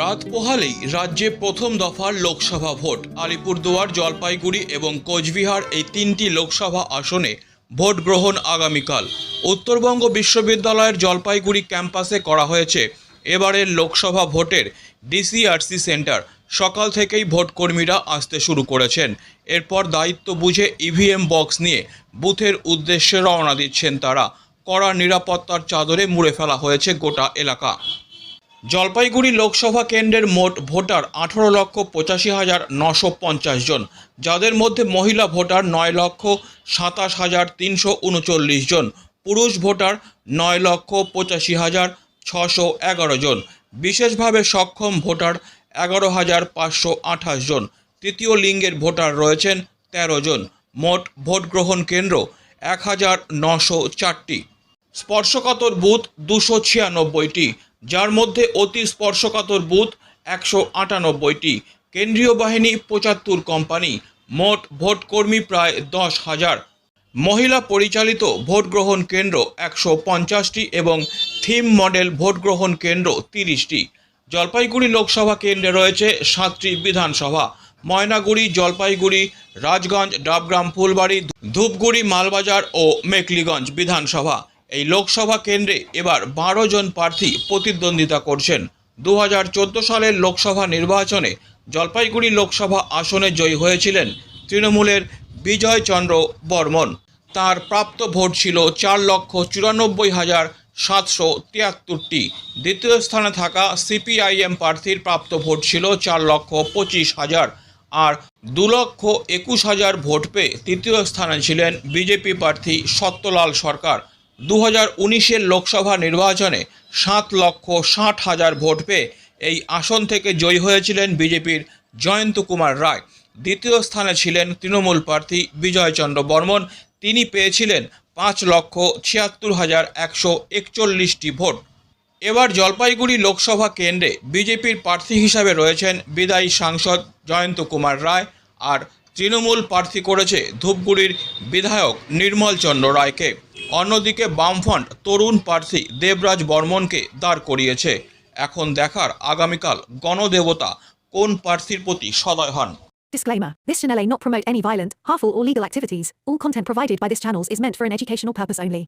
রাত পোহালেই রাজ্যে প্রথম দফার লোকসভা ভোট। আলিপুরদুয়ার, জলপাইগুড়ি এবং কোচবিহার এই তিনটি লোকসভা আসনে ভোট গ্রহণ আগামীকাল। উত্তরবঙ্গ বিশ্ববিদ্যালয়ের জলপাইগুড়ি ক্যাম্পাসে করা হয়েছে। এবারের লোকসভা ভোটের ডিসিআরসি সেন্টার। সকাল থেকেই ভোটকর্মীরা আসতে শুরু করেছেন। এরপর দায়িত্ব বুঝে ইভিএম বক্স নিয়ে বুথের উদ্দেশ্যে রওনা দিচ্ছেন তারা। কড়া নিরাপত্তার চাদরে মুড়ে ফেলা হয়েছে গোটা এলাকা। জলপাইগুড়ি লোকসভা কেন্দ্রের মোট ভোটার আঠারো লক্ষ পঁচাশি হাজার নশো পঞ্চাশ জন, যাদের মধ্যে মহিলা ভোটার নয় লক্ষ সাতাশ হাজার তিনশো উনচল্লিশ জন, পুরুষ ভোটার নয় লক্ষ পঁচাশি হাজার ছশো এগারো জন, বিশেষভাবে সক্ষম ভোটার এগারো হাজার পাঁচশো আঠাশ জন, তৃতীয় লিঙ্গের ভোটার রয়েছেন তেরো জন, মোট ভোট গ্রহণ কেন্দ্র এক হাজার নশো চারটি। স্পর্শকাতর বুথ দুশো ছিয়ানব্বইটি যার মধ্যে অতি স্পর্শকাতর বুথ একশো আটানব্বইটি। কেন্দ্রীয় বাহিনী পঁচাত্তর কোম্পানি, মোট ভোটকর্মী প্রায় দশ হাজার। মহিলা পরিচালিত ভোট গ্রহণ কেন্দ্র একশো পঞ্চাশটি এবং থিম মডেল ভোট গ্রহণ কেন্দ্র তিরিশটি। জলপাইগুড়ি লোকসভা কেন্দ্রে রয়েছে সাতটি বিধানসভা। ময়নাগুড়ি, জলপাইগুড়ি, রাজগঞ্জ, ডাবগ্রাম, ফুলবাড়ি, ধূপগুড়ি, মালবাজার ও মেকলিগঞ্জ বিধানসভা। এই লোকসভা কেন্দ্রে এবার বারো জন প্রার্থী প্রতিদ্বন্দ্বিতা করছেন। দু হাজার চোদ্দ সালের লোকসভা নির্বাচনে জলপাইগুড়ি লোকসভা আসনে জয়ী হয়েছিলেন তৃণমূলের বিজয় চন্দ্র বর্মন। তার প্রাপ্ত ভোট ছিল চার লক্ষ চুরানব্বই হাজার সাতশো তিয়াত্তরটি। দ্বিতীয় স্থানে থাকা সিপিআইএম প্রার্থীর প্রাপ্ত ভোট ছিল চার লক্ষ পঁচিশ হাজার আর দু লক্ষ একুশ হাজার ভোট পেয়ে তৃতীয় স্থানে ছিলেন বিজেপি প্রার্থী সত্যলাল সরকার। দু হাজার লোকসভা নির্বাচনে সাত লক্ষ ষাট হাজার ভোট পেয়ে এই আসন থেকে জয়ী হয়েছিলেন বিজেপির জয়ন্ত কুমার রায়। দ্বিতীয় স্থানে ছিলেন তৃণমূল প্রার্থী বিজয়চন্দ্র বর্মন। তিনি পেয়েছিলেন পাঁচ লক্ষ ছিয়াত্তর হাজার একশো একচল্লিশটি ভোট। এবার জলপাইগুড়ি লোকসভা কেন্দ্রে বিজেপির প্রার্থী হিসাবে রয়েছেন বিদায়ী সাংসদ জয়ন্ত কুমার রায় আর তৃণমূল প্রার্থী করেছে ধূপগুড়ির বিধায়ক নির্মল চন্দ্র রায়কে। অন্যদিকে বামফ্রন্ট তরুণ প্রার্থী দেবরাজ বর্মনকে দাঁড় করিয়েছে এখন দেখার আগামীকাল গণদেবতা কোন প্রার্থীর প্রতি সদয় হন Disclaimer This channel may not promote any violent, harmful, or legal activities. All content provided by this channel is meant for an educational purpose only.